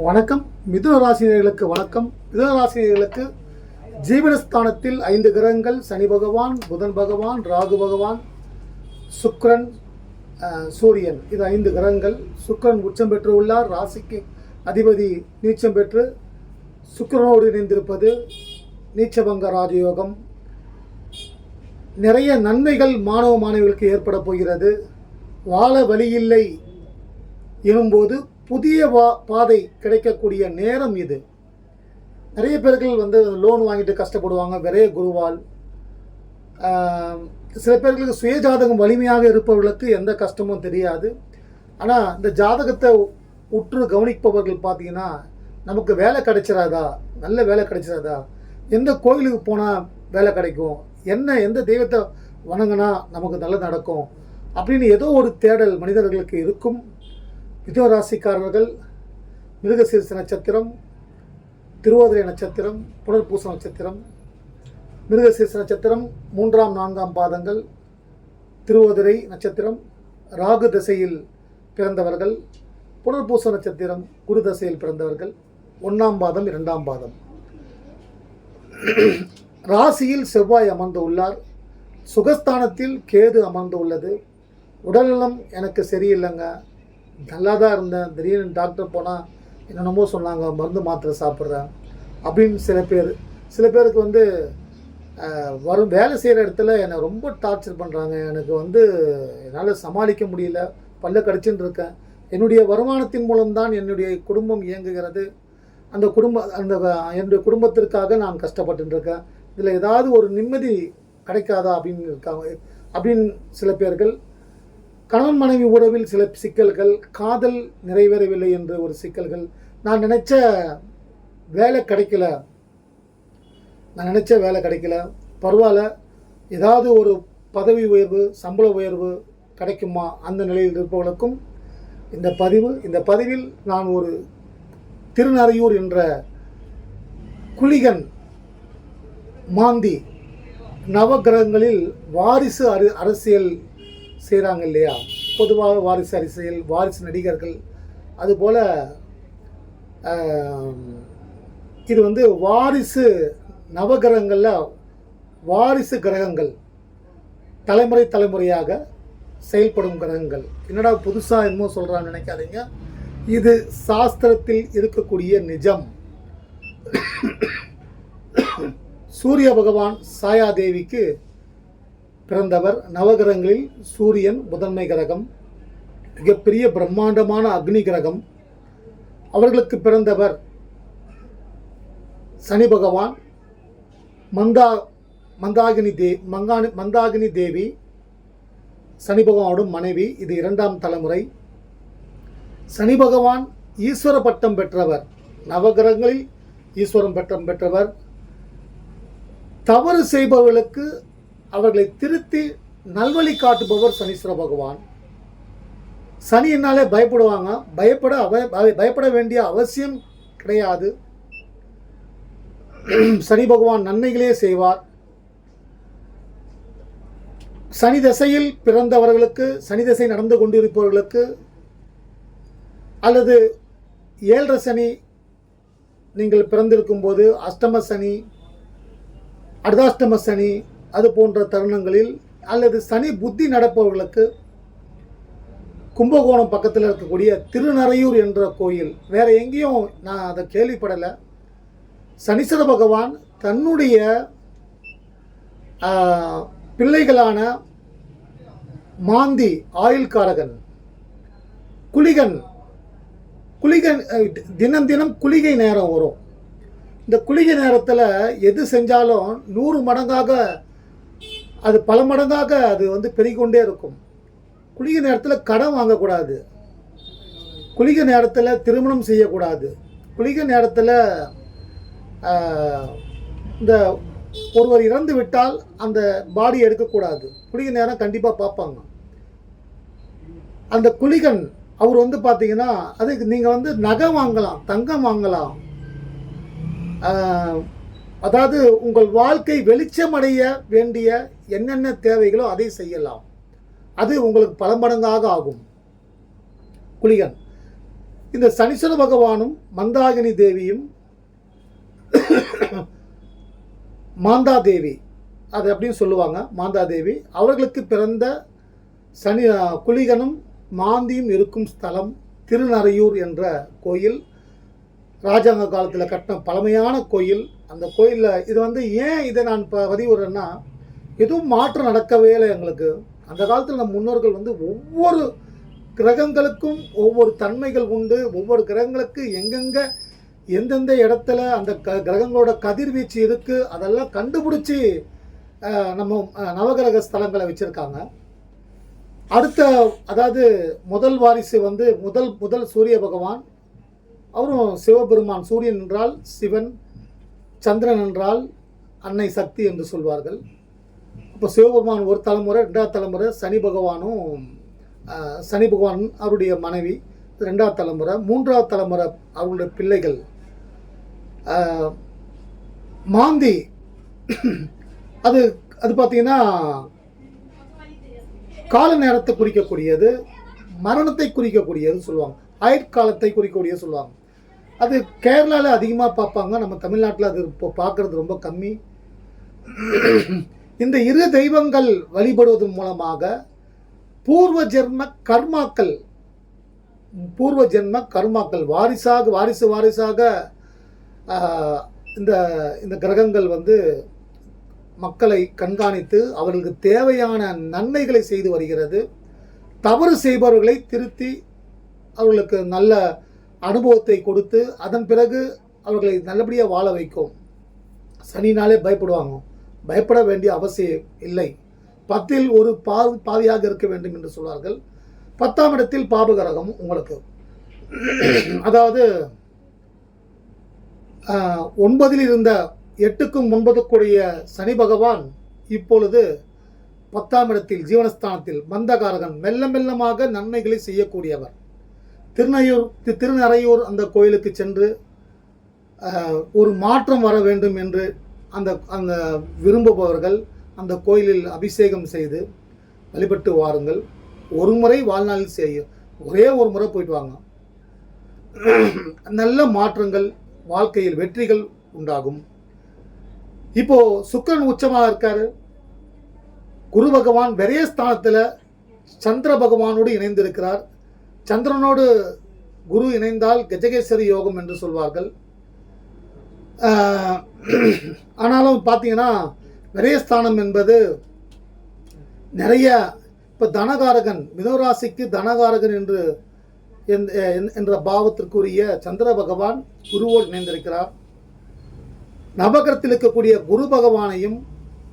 வணக்கம். மிதுன ராசினியர்களுக்கு வணக்கம். மிதுன ராசினியர்களுக்கு ஜீவனஸ்தானத்தில் ஐந்து கிரகங்கள். சனி பகவான் புதன் பகவான் ராகு பகவான் சுக்ரன் சூரியன். இது ஐந்து கிரகங்கள். சுக்ரன் உச்சம் பெற்று உள்ளார். ராசிக்கு அதிபதி நீச்சம் பெற்று சுக்கரனோடு இணைந்திருப்பது நீச்சபங்க ராஜயோகம். நிறைய நன்மைகள் மாணவ மாணவிகளுக்கு ஏற்பட போகிறது. வாழ வழியில்லை எனும்போது புதிய வா பாதை கிடைக்கக்கூடிய நேரம் இது. நிறைய பேர்கள் வந்து லோன் வாங்கிட்டு கஷ்டப்படுவாங்க விரைய குருவால். சில பேர்களுக்கு சுய ஜாதகம் வலிமையாக இருப்பவர்களுக்கு எந்த கஷ்டமும் தெரியாது. ஆனால் இந்த ஜாதகத்தை உற்று கவனிப்பவர்கள் பார்த்தீங்கன்னா நமக்கு வேலை கிடைச்சிடாதா நல்ல வேலை கிடைச்சிடாதா எந்த கோயிலுக்கு போனால் வேலை கிடைக்கும்? என்ன எந்த தெய்வத்தை வணங்கினா நமக்கு நல்லது நடக்கும்? அப்படின்னு ஏதோ ஒரு தேடல் மனிதர்களுக்கு இருக்கும். மிதுன ராசிக்காரர்கள் மிருகசீர்ஷ நட்சத்திரம் திருவோதிரை நட்சத்திரம் புனர்பூச நட்சத்திரம் மிருகசீர்ஷ நட்சத்திரம் மூன்றாம் நான்காம் பாதங்கள் திருவோதிரை நட்சத்திரம் ராகு திசையில் பிறந்தவர்கள் புனர்பூச நட்சத்திரம் குரு தசையில் பிறந்தவர்கள் ஒன்றாம் பாதம் இரண்டாம் பாதம். ராசியில் செவ்வாய் அமர்ந்து உள்ளார். சுகஸ்தானத்தில் கேது அமர்ந்து உள்ளது. உடல்நலம் எனக்கு சரியில்லைங்க. நல்லா தான் இருந்தேன் திடீர்னு டாக்டர் போனால் என்னென்னமோ சொன்னாங்க மருந்து மாத்திரை சாப்பிட்றேன் அப்படின்னு சில பேர். சில பேருக்கு வந்து வரும் வேலை செய்கிற இடத்துல என்னை ரொம்ப டார்ச்சர் பண்ணுறாங்க எனக்கு வந்து என்னால் சமாளிக்க முடியல. பல்ல கடிச்சுட்டு இருக்கேன். என்னுடைய வருமானத்தின் மூலம்தான் என்னுடைய குடும்பம் இயங்குகிறது. அந்த குடும்ப அந்த என்னுடைய குடும்பத்திற்காக நான் கஷ்டப்பட்டு இருக்கேன். இதில் ஏதாவது ஒரு நிம்மதி கிடைக்காதா அப்படின்னு இருக்காங்க. அப்படின்னு சில பேர்கள் கணவன் மனைவி உறவில் சில சிக்கல்கள் காதல் நிறைவேறவில்லை என்ற ஒரு சிக்கல்கள். நான் நினச்ச வேலை கிடைக்கல. நான் நினச்ச வேலை கிடைக்கல. பரவாயில்ல. ஏதாவது ஒரு பதவி உயர்வு சம்பள உயர்வு கிடைக்குமா? அந்த நிலையில் இருப்பவர்களுக்கும் இந்த பதிவு இந்த பதிவில் நான் ஒரு திருநறையூர் என்ற குளிகன் மாந்தி நவகிரகங்களில் வாரிசு அரு அரசியல் செய்கிறாங்க இல்லையா? பொதுவாக வாரிசு அரசியல் வாரிசு நடிகர்கள். அதுபோல் இது வந்து வாரிசு நவகிரகங்களில் வாரிசு கிரகங்கள் தலைமுறை தலைமுறையாக செயல்படும் கிரகங்கள். என்னடா புதுசாக என்னமோ சொல்கிறான்னு நினைக்காதீங்க. இது சாஸ்திரத்தில் இருக்கக்கூடிய நிஜம். சூரிய பகவான் சாயாதேவிக்கு பிறந்தவர் நவகிரகங்களில் சூரியன் முதன்மை கிரகம் மிகப்பெரிய பிரம்மாண்டமான அக்னி கிரகம். அவர்களுக்கு பிறந்தவர் சனி பகவான் மந்தா மந்தாகினி தே மங்கானி மந்தாகினி தேவி சனி பகவானோட மனைவி இது இரண்டாம் தலைமுறை. சனி பகவான் ஈஸ்வர பட்டம் பெற்றவர் நவகிரகங்களில் ஈஸ்வரம் பட்டம் பெற்றவர். தவறு செய்பவர்களுக்கு அவர்களை திருத்தி நல்வழி காட்டுபவர் சனீஸ்வர பகவான். சனியினாலே பயப்படுவாங்க. பயப்பட அவ பயப்பட வேண்டிய அவசியம் கிடையாது. சனி பகவான் நன்மைகளே செய்வார். சனி தசையில் பிறந்தவர்களுக்கு சனி தசை நடந்து கொண்டிருப்பவர்களுக்கு அல்லது ஏழரை சனி நீங்கள் பிறந்திருக்கும் போது அஷ்டம சனி அர்தாஷ்டம சனி அது போன்ற தருணங்களில் அல்லது சனி புத்தி நடப்பவர்களுக்கு கும்பகோணம் பக்கத்தில் இருக்கக்கூடிய திருநறையூர் என்ற கோயில் வேற எங்கேயும் நான் அதை கேள்விப்படலை. சனீஸ்வர பகவான் தன்னுடைய பிள்ளைகளான மாந்தி ஆயுள்காரகன் குளிகன் குளிகன் தினம் தினம் குளிகை நேரம் வரும். இந்த குளிகை நேரத்தில் எது செஞ்சாலும் நூறு மடங்காக அது பல மடங்காக அது வந்து பெருகிக்கொண்டே இருக்கும். குளிக நேரத்தில் கடன் வாங்கக்கூடாது. குளிக நேரத்தில் திருமணம் செய்யக்கூடாது. குளிக நேரத்தில் இந்த ஒருவர் இறந்து விட்டால் அந்த பாடி எடுக்கக்கூடாது. குளிக நேரம் கண்டிப்பாக பார்ப்பாங்க. அந்த குளிகன் அவர் வந்து பார்த்தீங்கன்னா அதுக்கு நீங்கள் வந்து நகை வாங்கலாம் தங்கம் வாங்கலாம். அதாவது உங்கள் வாழ்க்கை வெளிச்சமடைய வேண்டிய என்னென்ன தேவைகளோ அதை செய்யலாம். அது உங்களுக்கு பல மடங்காக ஆகும். குளிகன். இந்த சனீஸ்வர பகவானும் மந்தாகினி தேவியும் மாந்தா தேவி அது அப்படின்னு சொல்லுவாங்க மாந்தா தேவி. அவர்களுக்கு பிறந்த சனி குளிகனும் மாந்தியும் இருக்கும் ஸ்தலம் திருநறையூர் என்ற கோயில். ராஜாங்க காலத்தில் கட்டின பழமையான கோயில். அந்த கோயிலில் இது வந்து ஏன் இதை நான் இப்போ பதிவுறேன்னா எதுவும் மாற்றம் நடக்கவே இல்லை எங்களுக்கு. அந்த காலத்தில் நம் முன்னோர்கள் வந்து ஒவ்வொரு கிரகங்களுக்கும் ஒவ்வொரு தன்மைகள் உண்டு. ஒவ்வொரு கிரகங்களுக்கு எங்கெங்கே எந்தெந்த இடத்துல அந்த க கிரகங்களோட கதிர்வீச்சு இருக்குது அதெல்லாம் கண்டுபிடிச்சி நம்ம நவகிரக ஸ்தலங்களை வச்சுருக்காங்க. அடுத்த அதாவது முதல் வாரிசு வந்து முதல் முதல் சூரிய பகவான். அவரும் சிவபெருமான் சூரியன் என்றால் சிவன் சந்திரன் என்றால் அன்னை சக்தி என்று சொல்வார்கள். இப்போ சிவபெருமான் ஒரு தலைமுறை ரெண்டாவது தலைமுறை சனி பகவானும் சனி பகவான் அவருடைய மனைவி ரெண்டாவது தலைமுறை மூன்றாவது தலைமுறை அவருடைய பிள்ளைகள். மாந்தி அது அது பார்த்தீங்கன்னா கால நேரத்தை குறிக்கக்கூடியது மரணத்தை குறிக்கக்கூடியது சொல்லுவாங்க. ஆயுட்காலத்தை குறிக்கக்கூடியது சொல்லுவாங்க. அது கேரளாவில் அதிகமாக பார்ப்பாங்க நம்ம தமிழ்நாட்டில் அது இப்போ பார்க்குறது ரொம்ப கம்மி. இந்த இரு தெய்வங்கள் வழிபடுவதன் மூலமாக பூர்வ ஜென்ம கர்மாக்கள் பூர்வ ஜென்ம கர்மாக்கள் வாரிசாக வாரிசு வாரிசாக இந்த இந்த கிரகங்கள் வந்து மக்களை கண்காணித்து அவர்களுக்கு தேவையான நன்மைகளை செய்து வருகிறது. தவறு செய்பவர்களை திருத்தி அவர்களுக்கு நல்ல அனுபவத்தை கொடுத்து அதன் பிறகு அவர்களை நல்லபடியாக வாழ வைக்கும். சனினாலே பயப்படுவாங்க. பயப்பட வேண்டிய அவசியம் இல்லை. பத்தில் ஒரு பா பாதியாக இருக்க வேண்டும் என்று சொல்வார்கள். பத்தாம் இடத்தில் பாபகரகம் உங்களுக்கு. அதாவது ஒன்பதில் இருந்த எட்டுக்கும் ஒன்பதுக்குடைய சனி பகவான் இப்பொழுது பத்தாம் இடத்தில் ஜீவனஸ்தானத்தில் மந்தகாரகன் மெல்ல மெல்லமாக நன்மைகளை செய்யக்கூடியவர். திருநையூர் தி- திருநறையூர் அந்த கோயிலுக்கு சென்று ஒரு மாற்றம் வர வேண்டும் என்று அந்த அந்த விரும்புபவர்கள் அந்த கோயிலில் அபிஷேகம் செய்து வழிபட்டு வாருங்கள். ஒரு முறை வாழ்நாளில் செய்யும் ஒரே ஒரு முறை போயிட்டு வாங்க. நல்ல மாற்றங்கள் வாழ்க்கையில் வெற்றிகள் உண்டாகும். இப்போ சுக்கிரன் உச்சமாக இருக்காரு. குரு பகவான் விரயஸ்தானத்தில் சந்திர பகவானோடு இணைந்திருக்கிறார். சந்திரனோடு குரு இணைந்தால் கஜகேசரி யோகம் என்று சொல்வார்கள். ஆனாலும் பார்த்தீங்கன்னா விரயஸ்தானம் என்பது நிறைய இப்போ தனகாரகன் மிதராசிக்கு தனகாரகன் என்று என்- என்ற பாவத்திற்குரிய சந்திர பகவான் குருவோடு இணைந்திருக்கிறார். நவகரத்தில் இருக்கக்கூடிய குரு பகவானையும்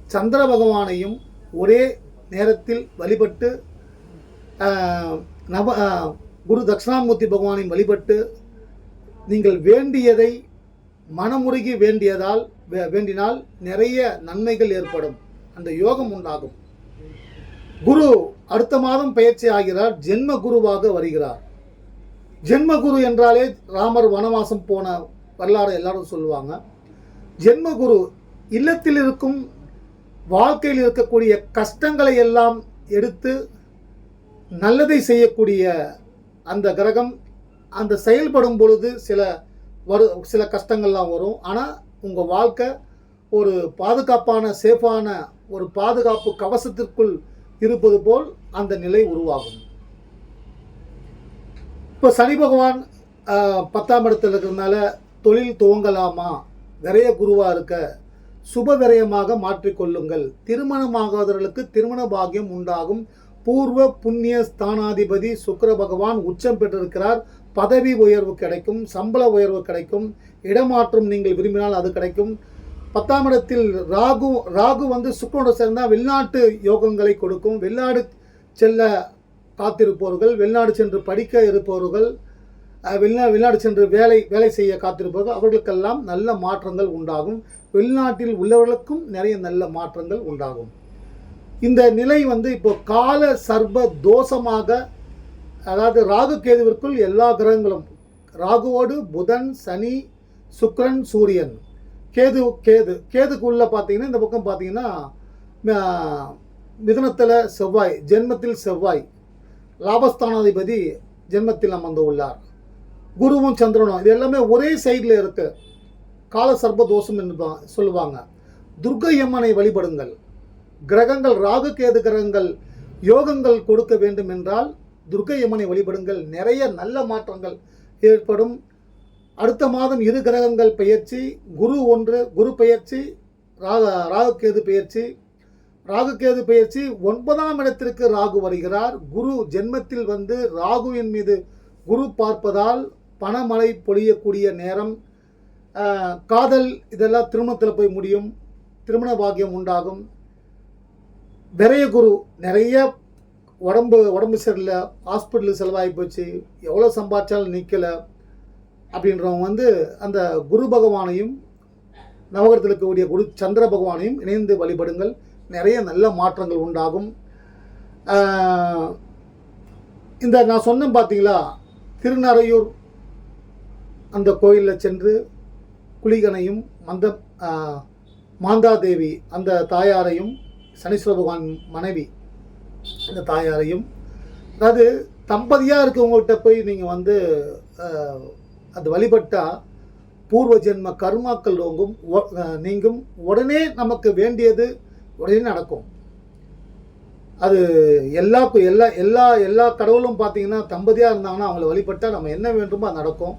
சந்திர பகவானையும் ஒரே நேரத்தில் வழிபட்டு நவ குரு தட்சிணாமூர்த்தி பகவானையும் வழிபட்டு நீங்கள் வேண்டியதை மனமுருகி வேண்டியதால் வே- வேண்டினால் நிறைய நன்மைகள் ஏற்படும். அந்த யோகம் உண்டாகும். குரு அடுத்த மாதம் பயிற்சி ஆகிறார். ஜென்ம குருவாக வருகிறார். ஜென்ம குரு என்றாலே ராமர் வனவாசம் போன வரலாறு எல்லாரும் சொல்லுவாங்க. ஜென்ம குரு இல்லத்தில் இருக்கும் வாழ்க்கையில் இருக்கக்கூடிய கஷ்டங்களை எல்லாம் எடுத்து நல்லதை செய்யக்கூடிய அந்த கிரகம் அந்த செயல்படும் பொழுது சில வரு சில கஷ்டங்கள்லாம் வரும். ஆனால் உங்கள் வாழ்க்கை ஒரு பாதுகாப்பான சேஃபான ஒரு பாதுகாப்பு கவசத்திற்குள் இருப்பது போல் அந்த நிலை உருவாகும். இப்போ சனி பகவான் பத்தாம் இடத்துல இருக்கிறதுனால தொழில் துவங்கலாமா? விரைய குருவாக இருக்க சுப விரயமாக மாற்றிக்கொள்ளுங்கள். திருமணமாகாதவர்களுக்கு திருமண பாக்கியம் உண்டாகும். பூர்வ புண்ணிய ஸ்தானாதிபதி சுக்கர பகவான் உச்சம் பெற்றிருக்கிறார். பதவி உயர்வு கிடைக்கும் சம்பள உயர்வு கிடைக்கும் இடமாற்றம் நீங்கள் விரும்பினால் அது கிடைக்கும். பத்தாம் இடத்தில் ராகு ராகு வந்து சுக்கரோட சேர்ந்தால் வெளிநாட்டு யோகங்களை கொடுக்கும். வெளிநாடு செல்ல காத்திருப்பவர்கள் வெளிநாடு சென்று படிக்க இருப்பவர்கள் வெளிநா வெளிநாடு சென்று வேலை வேலை செய்ய காத்திருப்பவர்கள் அவர்களுக்கெல்லாம் நல்ல மாற்றங்கள் உண்டாகும். வெளிநாட்டில் உள்ளவர்களுக்கும் நிறைய நல்ல மாற்றங்கள் உண்டாகும். இந்த நிலை வந்து இப்போ கால சர்வ தோஷமாக அதாவது ராகு கேதுவிற்குள் எல்லா கிரகங்களும் ராகுவோடு புதன் சனி சுக்கிரன் சூரியன். கேது கேது கேதுக்குள்ளே பார்த்தீங்கன்னா இந்த பக்கம் பார்த்தீங்கன்னா மிதனத்தில் செவ்வாய் ஜென்மத்தில் செவ்வாய். லாபஸ்தானாதிபதி ஜென்மத்தில் அமர்ந்து உள்ளார். குருவும் சந்திரனும் இது எல்லாமே ஒரே சைடில் இருக்குது கால சர்ப தோஷம் என்று பா- சொல்லுவாங்க. துர்கை அம்மனை வழிபடுங்கள். கிரகங்கள் ராகு கேது கிரகங்கள் யோகங்கள் கொடுக்க வேண்டும் என்றால் துர்க்கை அம்மனை வழிபடுங்கள். நிறைய நல்ல மாற்றங்கள் ஏற்படும். அடுத்த மாதம் இரு கிரகங்கள் பெயர்ச்சி. குரு ஒன்று குரு பெயர்ச்சி ராக ராகு கேது பெயர்ச்சி. பயிற்சி பெயர்ச்சி ஒன்பதாம் இடத்திற்கு ராகு வருகிறார். குரு ஜென்மத்தில் வந்து ராகுவின் மீது குரு பார்ப்பதால் பணமழை பொழியக்கூடிய நேரம். காதல் இதெல்லாம் திருமணத்தில் போய் முடியும். திருமண பாக்கியம் உண்டாகும். விரைய குரு நிறைய உடம்பு உடம்பு சரியில்லை ஹாஸ்பிட்டலுக்கு செலவாகி போச்சு எவ்வளோ சம்பாதிச்சாலும் நிற்கலை அப்படின்றவங்க வந்து அந்த குரு பகவானையும் நவகரத்தில் இருக்கக்கூடிய குரு சந்திர பகவானையும் இணைந்து வழிபடுங்கள். நிறைய நல்ல மாற்றங்கள் உண்டாகும். இந்த நான் சொன்னேன் பார்த்தீங்களா திருநறையூர் அந்த கோயிலில் சென்று குளிகனையும் மந்த மாந்தாதேவி அந்த தாயாரையும் சனீஸ்வர பகவான் மனைவி இந்த தாயாரையும். அதாவது தம்பதியாக இருக்கவங்கள்ட்ட போய் நீங்கள் வந்து அது வழிபட்டால் பூர்வ ஜென்ம கர்மாக்கள் ஓங்கும் நீங்கும். உடனே நமக்கு வேண்டியது உடனே நடக்கும். அது எல்லா எல்லா எல்லா எல்லா கடவுளும் பார்த்தீங்கன்னா தம்பதியாக இருந்தாங்கன்னா அவங்கள வழிபட்டால் நம்ம என்ன வேண்டுமோ அது நடக்கும்.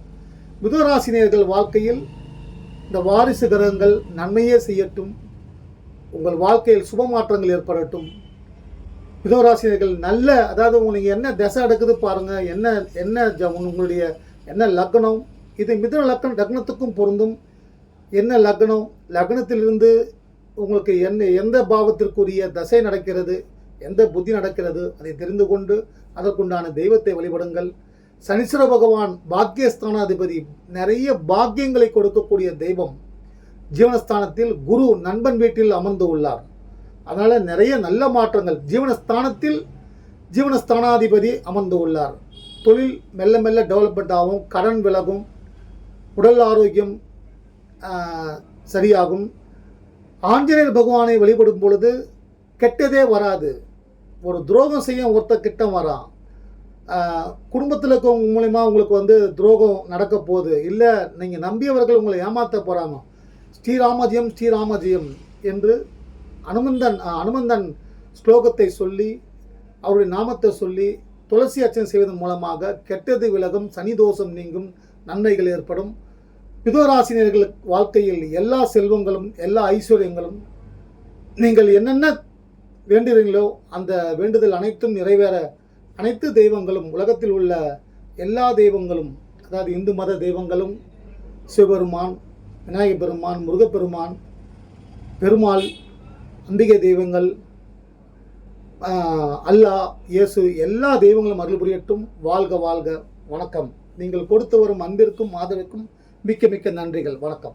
மிதுராசினியர்கள் வாழ்க்கையில் இந்த வாரிசு கிரகங்கள் நன்மையே செய்யட்டும். உங்கள் வாழ்க்கையில் சுப மாற்றங்கள் ஏற்படட்டும். மிதுராசினியர்கள் நல்ல அதாவது உங்களுக்கு என்ன திசை அடக்குது பாருங்கள் என்ன என்ன ஜ- உங்களுடைய என்ன லக்னம்? இது மிதன லக்னம் லக்னத்துக்கும் பொருந்தும். என்ன லக்னம்? லக்னத்திலிருந்து உங்களுக்கு என்ன எந்த பாவத்திற்குரிய தசை நடக்கிறது? எந்த புத்தி நடக்கிறது? அதை தெரிந்து கொண்டு அதற்குண்டான தெய்வத்தை வழிபடுங்கள். சனீஸ்வர பகவான் பாக்கியஸ்தானாதிபதி நிறைய பாக்கியங்களை கொடுக்கக்கூடிய தெய்வம். ஜீவனஸ்தானத்தில் குரு நண்பன் வீட்டில் அமர்ந்து உள்ளார். அதனால் நிறைய நல்ல மாற்றங்கள். ஜீவனஸ்தானத்தில் ஜீவனஸ்தானாதிபதி அமர்ந்து உள்ளார். தொழில் மெல்ல மெல்ல டெவலப்மெண்ட் ஆகும். கடன் விலகும். உடல் ஆரோக்கியம் சரியாகும். ஆஞ்சநேயர் பகவானை வழிபடும் பொழுது கெட்டதே வராது. ஒரு துரோகம் செய்ய ஒருத்தர் கிட்ட வரான். குடும்பத்தில் இருக்கவங்க மூலிமா உங்களுக்கு வந்து துரோகம் நடக்க போகுது. இல்லை நீங்கள் நம்பியவர்கள் உங்களை ஏமாற்ற போகிறாங்க ஸ்ரீராமஜியம் ஸ்ரீராமஜியம் என்று அனுமந்தன் அனுமந்தன் ஸ்லோகத்தை சொல்லி அவருடைய நாமத்தை சொல்லி துளசி அர்ச்சனை செய்வதன் மூலமாக கெட்டது விலகும் சனி தோஷம் நீங்கும் நன்மைகள் ஏற்படும். பிதோராசினியர்கள் வாழ்க்கையில் எல்லா செல்வங்களும் எல்லா ஐஸ்வர்யங்களும் நீங்கள் என்னென்ன வேண்டுகிறீங்களோ அந்த வேண்டுதல் அனைத்தும் நிறைவேற அனைத்து தெய்வங்களும் உலகத்தில் உள்ள எல்லா தெய்வங்களும் அதாவது இந்து மத தெய்வங்களும் சிவபெருமான் விநாயகப் பெருமான் முருகப்பெருமான் பெருமாள் அம்பிகை தெய்வங்கள் அல்லாஹ் இயேசு எல்லா தெய்வங்களும் அருள் புரியட்டும். வாழ்க வாழ்க. வணக்கம். நீங்கள் கொடுத்து வரும் அன்பிற்கும் ஆதரவுக்கும் மிக்க மிக்க நன்றிகள். வணக்கம்.